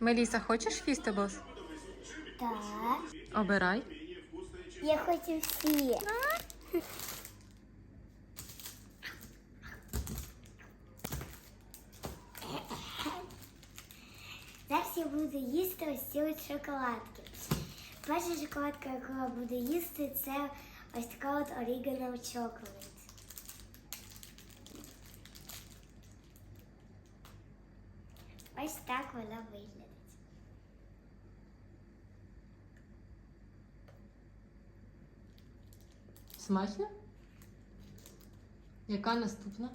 Меліса, хочеш фістеблс? Так. Обирай. Я хочу всі. Зараз я буду їсти ось ці от шоколадки. Перша шоколадка, яку я буду їсти, це ось така от Original Chocolate. Ось так вона виглядить. Смачно? Яка наступна?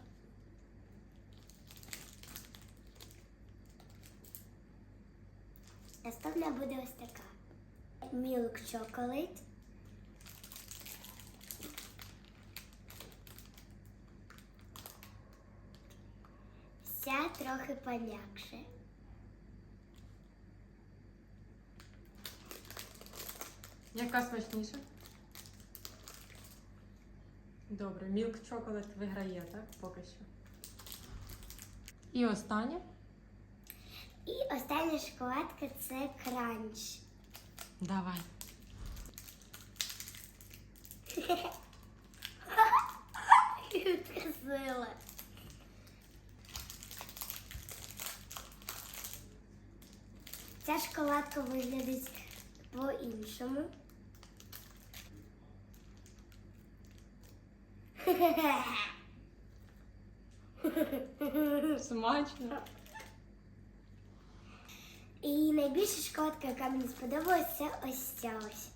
Наступна буде ось така. Milk Chocolate. Вся трохи пом'якше. Яка смачніша? Добре, мілк чоколад виграє, так? Поки що. І останнє. І остання шоколадка це кранч. Давай. Ця шоколадка виглядить по-іншому. Смачно. І найбільша шоколадка, яка мені сподобалась, це ось ця ось.